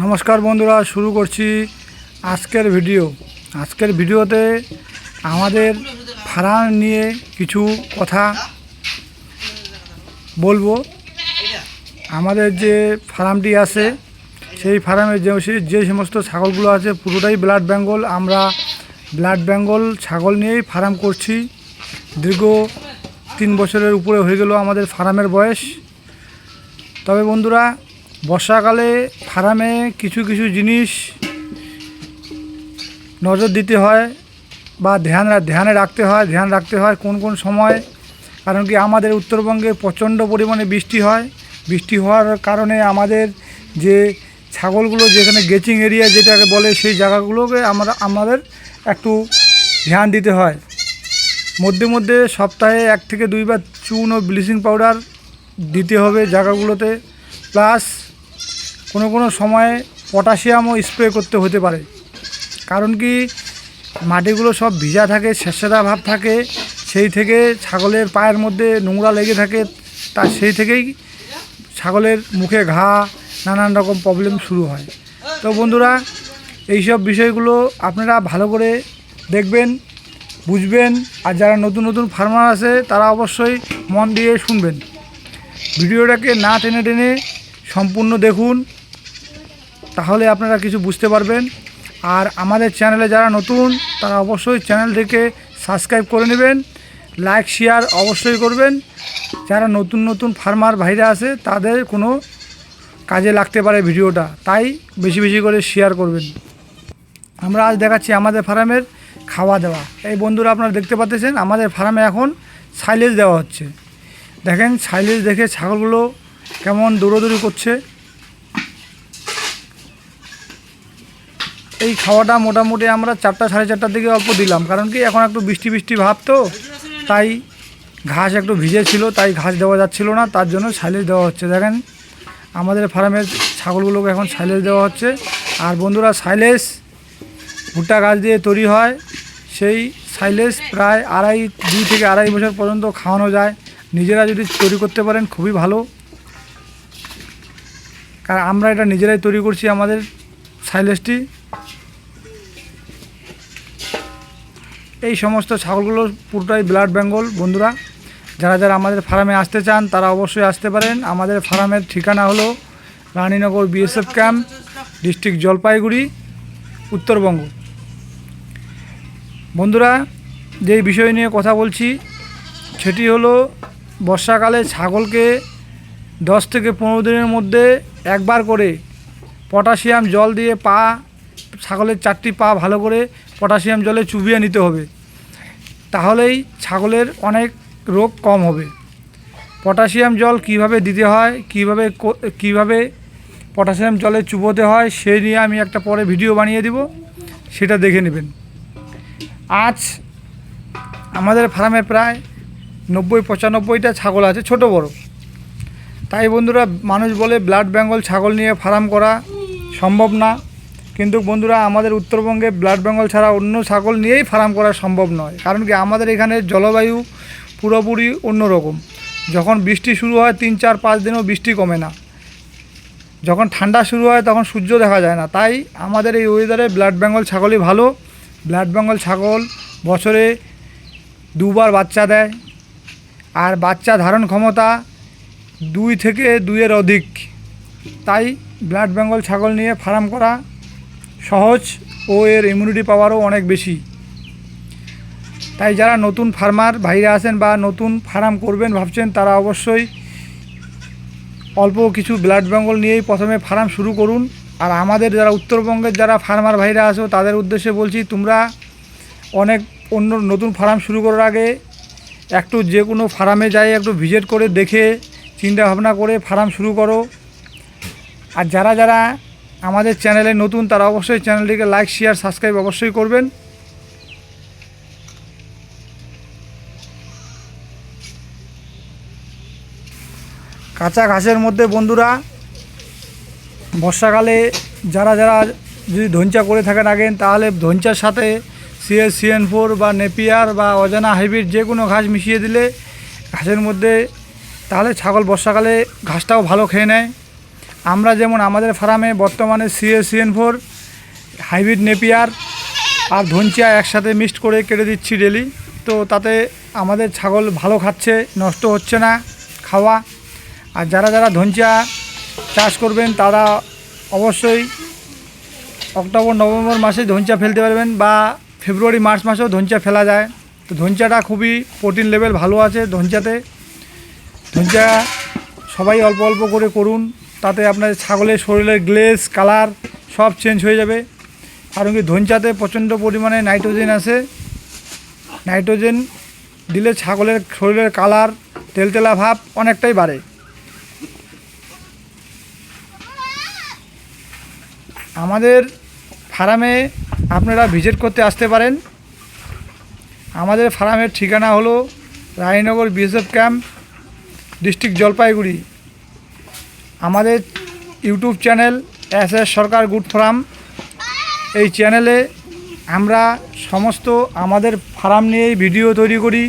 নমস্কার বন্ধুরা, শুরু করছি আজকের ভিডিও। আজকের ভিডিওতে আমাদের ফার্ম নিয়ে কিছু কথা বলব। আমাদের যে ফার্মটি আছে, সেই ফার্মে যে যে সমস্ত ছাগলগুলো আছে, পুরোটাই ব্লাড বেঙ্গল। আমরা ব্লাড বেঙ্গল ছাগল নিয়েই ফার্ম করছি। দীর্ঘ তিন বছরের উপরে হয়ে গেল আমাদের ফার্মের বয়স। তবে বন্ধুরা বর্ষাকালে ফার্মে কিছু কিছু জিনিস নজর দিতে হয় বা ধ্যান ধ্যানে রাখতে হয়, ধ্যান রাখতে হয় কোন কোন সময়। কারণ কি আমাদের উত্তরবঙ্গে প্রচণ্ড পরিমাণে বৃষ্টি হয়। বৃষ্টি হওয়ার কারণে আমাদের যে ছাগলগুলো যেখানে গেচিং এরিয়া যেটাকে বলে সেই জায়গাগুলোকে আমরা, আমাদের একটু ধ্যান দিতে হয়। মধ্যে মধ্যে সপ্তাহে এক থেকে দুইবার চুন ও ব্লিচিং পাউডার দিতে হবে জায়গাগুলোতে। প্লাস কোনো কোনো সময়ে পটাশিয়ামও স্প্রে করতে হতে পারে। কারণ কি, মাটিগুলো সব ভিজা থাকে ছেঁচড়া ভাব থাকে, সেই থেকে ছাগলের পায়ের মধ্যে নোংরা লেগে থাকে, তা সেই থেকেই ছাগলের মুখে ঘা, নানান রকম প্রবলেম শুরু হয়। তো বন্ধুরা, এইসব বিষয়গুলো আপনারা ভালো করে দেখবেন, বুঝবেন, আর যারা নতুন নতুন ফার্মার আছে, তারা অবশ্যই মন দিয়ে শুনবেন। ভিডিওটাকে না টেনে টেনে সম্পূর্ণ দেখুন, তাহলে আপনারা কিছু বুঝতে পারবেন। আর আমাদের চ্যানেলে যারা নতুন, তারা অবশ্যই চ্যানেলটিকে সাবস্ক্রাইব করে নেবেন, লাইক, শেয়ার অবশ্যই করবেন। যারা নতুন নতুন ফার্মার ভাইরা আছে, তাদের কোনো কাজে লাগতে পারে ভিডিওটা, তাই বেশি বেশি করে শেয়ার করবেন। আমরা আজ দেখাচ্ছি আমাদের ফার্মের খাওয়া দাওয়া। এই বন্ধুরা আপনারা দেখতে পাচ্ছেন, আমাদের ফার্মে এখন সাইলেজ দেওয়া হচ্ছে। দেখেন সাইলেজ দেখে ছাগলগুলো কেমন দৌড়োদৌড়ি করছে? এই খাওয়াটা মোটামুটি আমরা চারটা সাড়ে চারটার দিকে অল্প দিলাম। কারণ কি এখন একটু বৃষ্টি বৃষ্টি ভাব তো, তাই ঘাস একটু ভিজে ছিল তাই ঘাস দেওয়া যাচ্ছিল না, তার জন্য সাইলেজ দেওয়া হচ্ছে। দেখেন, আমাদের ফার্মের ছাগলগুলোকে এখন সাইলেজ দেওয়া হচ্ছে। আর বন্ধুরা সাইলেজ ভুট্টা গাছ দিয়ে তৈরি হয়। সেই সাইলেজ প্রায় আড়াই, দুই থেকে আড়াই বছর পর্যন্ত খাওয়ানো যায়। নিজেরা যদি তৈরি করতে পারেন, খুবই ভালো। কারণ আমরা এটা নিজেরাই তৈরি করছি আমাদের সাইলেজটি। এই সমস্ত ছাগলগুলো পুরোটাই ব্লাড বেঙ্গল, বন্ধুরা। যারা যারা আমাদের ফার্মে আসতে চান, তারা অবশ্যই আসতে পারেন। আমাদের ফার্মের ঠিকানা হলো Raninagar BSF camp, district Jalpaiguri, Uttarbanga. বন্ধুরা যেই বিষয় নিয়ে কথা বলছি, সেটি হলো, বর্ষাকালে ছাগলকে দশ থেকে পনেরো দিনের মধ্যে একবার করে পটাশিয়াম জল দিয়ে পা, ছাগলের চারটি পা ভালো করে পটাশিয়াম জলে চুবিয়ে নিতে হবে। তাহলেই ছাগলের অনেক রোগ কম হবে। পটাশিয়াম জল কীভাবে দিতে হয়, কীভাবে কীভাবে পটাশিয়াম জলে চুবোতে হয়, সেই নিয়ে আমি একটা পরে ভিডিও বানিয়ে দিব, সেটা দেখে নেবেন। আজ আমাদের ফার্মে প্রায় নব্বই পঁচানব্বইটা ছাগল আছে, ছোট বড়। তাই বন্ধুরা, মানুষ বলে ব্লাড বেঙ্গল ছাগল নিয়ে ফার্ম করা সম্ভব না। কিন্তু বন্ধুরা, আমাদের উত্তরবঙ্গে ব্লাড বেঙ্গল ছাড়া অন্য ছাগল নিয়েই ফার্ম করা সম্ভব নয়। কারণ কি, আমাদের এখানে জলবায়ু পুরোপুরি অন্যরকম। যখন বৃষ্টি শুরু হয়, তিন, চার, পাঁচ দিনও বৃষ্টি কমে না। যখন ঠান্ডা শুরু হয়, তখন সূর্য দেখা যায় না। তাই আমাদের এই ওয়েদারে ব্লাড বেঙ্গল ছাগলই ভালো। ব্লাড বেঙ্গল ছাগল বছরে দুবার বাচ্চা দেয়। আর বাচ্চা ধারণ ক্ষমতা দুই থেকে দুইয়ের অধিক। তাই ব্লাড বেঙ্গল ছাগল নিয়ে ফার্ম করা সহজ ও এর ইমিউনিটি পাওয়ারও অনেক বেশি। তাই যারা নতুন ফার্মার ভাইরা আছেন বা নতুন ফার্ম করবেন ভাবছেন, তারা অবশ্যই অল্প কিছু ব্লাড বেঙ্গল নিয়েই প্রথমে ফার্ম শুরু করুন। আর আমাদের যারা উত্তরবঙ্গের যারা ফার্মার ভাইরা আছো, তাদের উদ্দেশ্যে বলছি, তোমরা অনেক অন্য নতুন ফার্ম শুরু করার আগে একটু যে কোনো ফার্মে যাই, একটু ভিজিট করে দেখে চিন্তা ভাবনা করে ফার্ম শুরু করো। আর যারা যারা আমাদের চ্যানেলে নতুন, তারা অবশ্যই চ্যানেলটিকে লাইক, শেয়ার, সাবস্ক্রাইব অবশ্যই করবেন। কাঁচা ঘাসের মধ্যে বন্ধুরা, বর্ষাকালে যারা যারা যদি ধঞ্চা করে থাকেন আগেন তাহলে ধঞ্চার সাথে সিএস, সিএন ফোর বা নেপিয়ার বা অজানা হাইব্রিড যে কোনো ঘাস মিশিয়ে দিলে, ঘাসের মধ্যে তাহলে ছাগল বর্ষাকালে ঘাসটাও ভালো খেয়ে নেয়। আমরা যেমন আমাদের ফার্মে বর্তমানে সিএসিএন ফোর হাইব্রিড নেপিয়ার আর ধনচিয়া একসাথে মিক্সড করে কেটে দিচ্ছি ডেলি। তো তাতে আমাদের ছাগল ভালো খাচ্ছে, নষ্ট হচ্ছে না খাওয়া। আর যারা যারা ধনচিয়া চাষ করবেন, তারা অবশ্যই অক্টোবর, নভেম্বর মাসে ধনচা ফেলতে পারবেন বা ফেব্রুয়ারি, মার্চ মাসেও ধনচা ফেলা যায়। তো ধনচাটা খুবই প্রোটিন লেভেল ভালো আছে ধনচাতে ধনচা সবাই অল্প অল্প করে করুন, তাতে আপনার ছাগলের শরীরের গ্লেজ কালার সব চেঞ্জ হয়ে যাবে। কারণ কি ধনচাতে প্রচণ্ড পরিমাণে নাইট্রোজেন আছে। নাইট্রোজেন দিলে ছাগলের শরীরের কালার তেলতেলা ভাব অনেকটাই বাড়ে। আমাদের ফার্মে আপনারা ভিজিট করতে আসতে পারেন। আমাদের ফার্মের ঠিকানা হলো Raynagar BSF camp district Jalpaiguri. আমাদের YouTube channel S S Sarkar good farm. এই চ্যানেলে আমরা সমস্ত আমাদের ফার্ম নিয়েই ভিডিও তৈরি করি।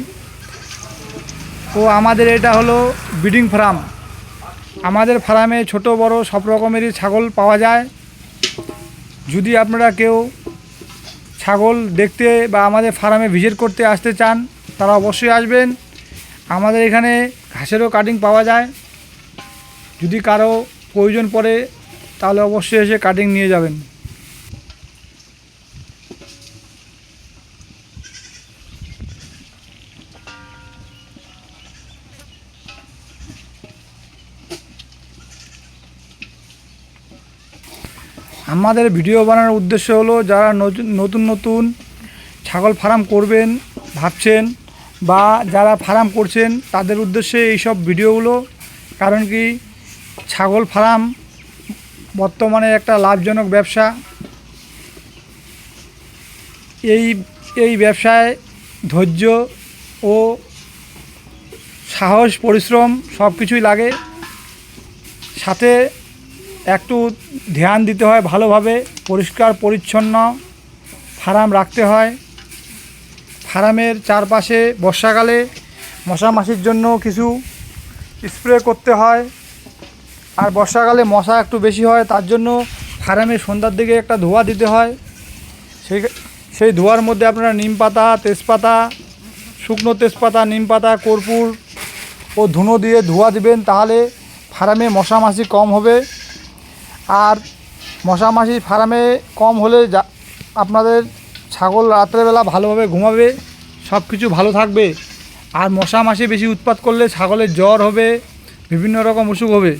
ও আমাদের এটা হলো ব্রিডিং ফার্ম। আমাদের ফার্মে ছোট, বড় সব রকমেরই ছাগল পাওয়া যায়। যদি আপনারা কেউ ছাগল দেখতে বা আমাদের ফার্মে ভিজিট করতে আসতে চান, তারা অবশ্যই আসবেন। আমাদের এখানে ঘাসেরও কাটিং পাওয়া যায়। যদি কারও প্রয়োজন পড়ে, তাহলে অবশ্যই এসে কাটিং নিয়ে যাবেন। আমাদের ভিডিও বানানোর উদ্দেশ্য হলো, যারা নতুন নতুন ছাগল ফার্ম করবেন, ভাবছেন বা যারা ফার্ম করছেন, তাদের উদ্দেশ্যে এই সব ভিডিওগুলো, কারণ কি ছাগল ফার্ম বর্তমানে একটা লাভজনক ব্যবসা। এই এই ব্যবসায় ধৈর্য ও সাহস, পরিশ্রম সব কিছুই লাগে। সাথে একটু ধ্যান দিতে হয় ভালোভাবে, পরিষ্কার, পরিচ্ছন্ন ফার্ম রাখতে হয়। ফার্মের চারপাশে বর্ষাকালে মশা মাছির জন্য কিছু স্প্রে করতে হয়। আর বর্ষাকালে মশা একটু বেশি হয়, তার জন্য ফার্মে সন্ধ্যার দিকে একটা ধোয়া দিতে হয়। সেই সেই ধোয়ার মধ্যে আপনারা নিম পাতা, তেজপাতা, শুকনো তেজপাতা, নিম পাতা, কর্পূর ও ধুনো দিয়ে ধোয়া দিবেন, তাহলে ফার্মে মশা মাছি কম হবে। আর মশা মাছি ফার্মে কম হলে যা আপনাদের ছাগল রাত্রেবেলা ভালোভাবে ঘুমাবে সব কিছু ভালো থাকবে। আর মশা মাছি বেশি উৎপাত করলে ছাগলের জ্বর হবে, বিভিন্ন রকম অসুখ হবে।